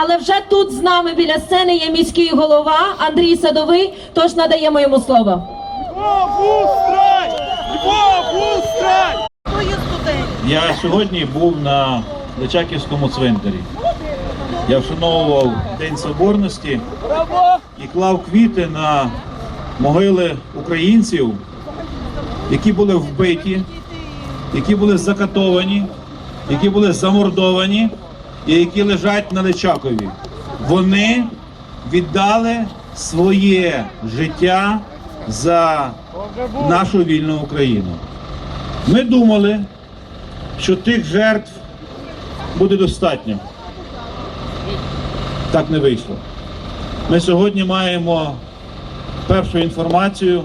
Але вже тут з нами біля сцени є міський голова Андрій Садовий, тож надаємо йому слово. Я сьогодні був на Личаківському цвинтарі. Я вшановував День Соборності і клав квіти на могили українців, які були вбиті, які були закатовані, які були замордовані і які лежать на Личакові. Вони віддали своє життя за нашу вільну Україну. Ми думали, що тих жертв буде достатньо. Так не вийшло. Ми сьогодні маємо першу інформацію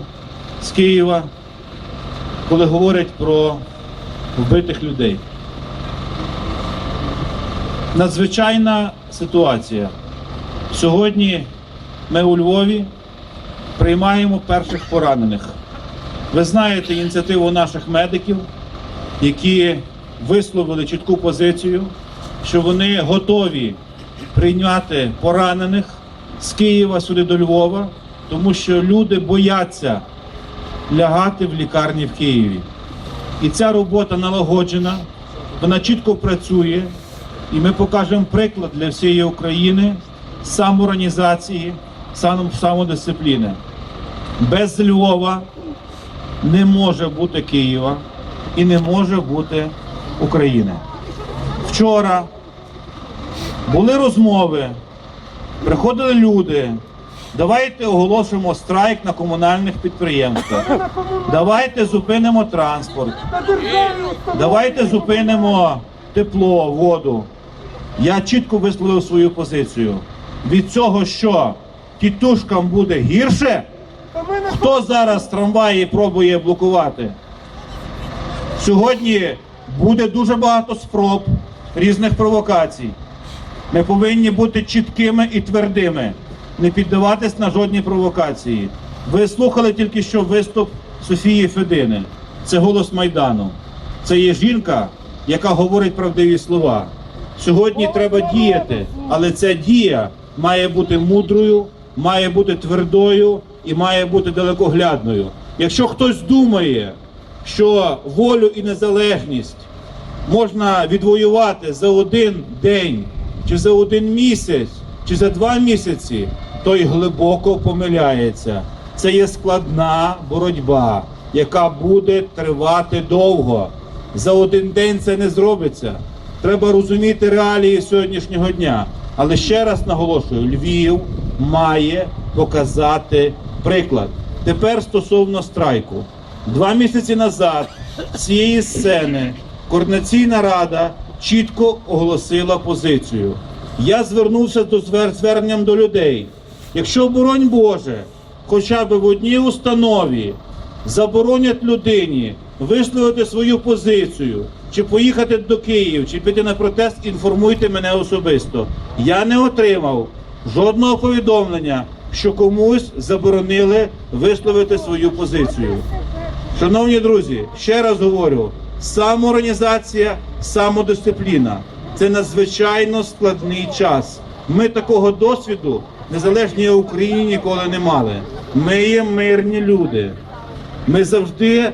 з Києва, коли говорять про вбитих людей. Надзвичайна ситуація. Сьогодні ми у Львові приймаємо перших поранених. Ви знаєте ініціативу наших медиків, які висловили чітку позицію, що вони готові прийняти поранених з Києва сюди до Львова, тому що люди бояться лягати в лікарні в Києві. І ця робота налагоджена, вона чітко працює, і ми покажемо приклад для всієї України самоорганізації, сам- самодисципліни. Без Львова не може бути Києва і не може бути України. Вчора були розмови, приходили люди. Давайте оголосимо страйк на комунальних підприємствах. Давайте зупинимо транспорт. Давайте зупинимо тепло, воду. Я чітко висловив свою позицію. Від цього, що тітушкам буде гірше, хто зараз трамваї пробує блокувати? Сьогодні буде дуже багато спроб різних провокацій. Ми повинні бути чіткими і твердими, не піддаватись на жодні провокації. Ви слухали тільки що виступ Софії Федини. Це голос Майдану. Це є жінка, яка говорить правдиві слова. Сьогодні треба діяти, але ця дія має бути мудрою, має бути твердою і має бути далекоглядною. Якщо хтось думає, що волю і незалежність можна відвоювати за один день, чи за один місяць, чи за два місяці, той глибоко помиляється. Це є складна боротьба, яка буде тривати довго. За один день це не зробиться. Треба розуміти реалії сьогоднішнього дня. Але ще раз наголошую: Львів має показати приклад. Тепер стосовно страйку. Два місяці назад цієї сцени координаційна рада чітко оголосила позицію. Я звернувся до звер- зверненням до людей. Якщо, боронь Боже, хоча б в одній установі заборонять людині висловити свою позицію, чи поїхати до Києва, чи піти на протест, інформуйте мене особисто. Я не отримав жодного повідомлення, що комусь заборонили висловити свою позицію. Шановні друзі, ще раз говорю: самоорганізація, самодисципліна це надзвичайно складний час. Ми такого досвіду незалежній Україні ніколи не мали. Ми є мирні люди. Ми завжди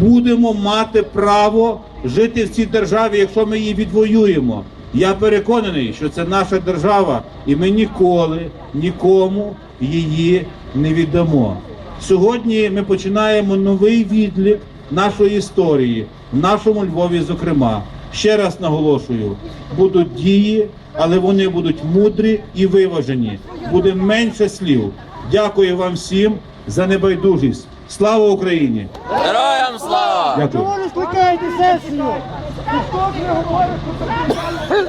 будемо мати право жити в цій державі, якщо ми її відвоюємо. Я переконаний, що це наша держава, і ми ніколи нікому її не віддамо. Сьогодні ми починаємо новий відлік нашої історії, в нашому Львові, зокрема. Ще раз наголошую: будуть дії, але вони будуть мудрі і виважені. Буде менше слів. Дякую вам всім за небайдужість. Слава Україні! Героям слава! Дякую. Чого не скликаєте сесію? Ніхто ж не говорить про це.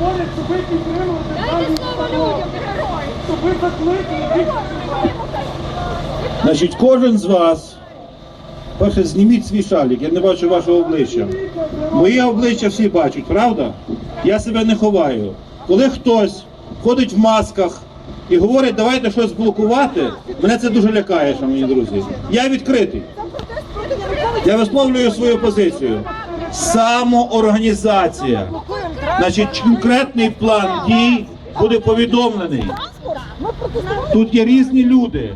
Говорять, що ви підтримуєте дані установи. Що ви закликали. Значить, кожен з вас, перше, зніміть свій шалік, я не бачу вашого обличчя. Моє обличчя всі бачать, правда? Я себе не ховаю. Коли хтось ходить в масках і говорить, давайте щось блокувати, мене це дуже лякає, шановні друзі. Я відкритий. Я висловлюю свою позицію. Самоорганізація. Значить, конкретний план дій буде повідомлений. Тут є різні люди.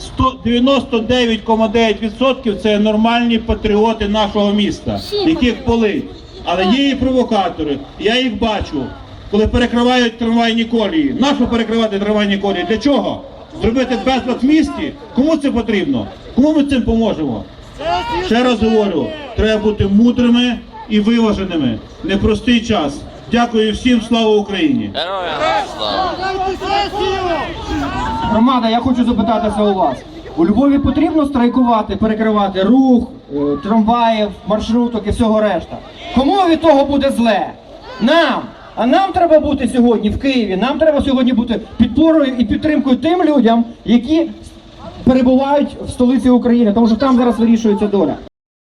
100 99,9% це нормальні патріоти нашого міста, яких болить. Але є і провокатори. Я їх бачу, коли перекривають трамвайні колії. Нащо перекривати трамвайні колії? Для чого? Зробити безлад в місті? Кому це потрібно? Кому ми цим поможемо? Ще раз говорю, треба бути мудрими і виваженими. Непростий час. Дякую всім, слава Україні! Громада, я хочу запитатися у вас. У Львові потрібно страйкувати, перекривати рух, е, трамваїв, маршруток і всього решта. Кому від того буде зле? Нам! А нам треба бути сьогодні в Києві. Нам треба сьогодні бути підпорою і підтримкою тим людям, які перебувають в столиці України, тому що там зараз вирішується доля.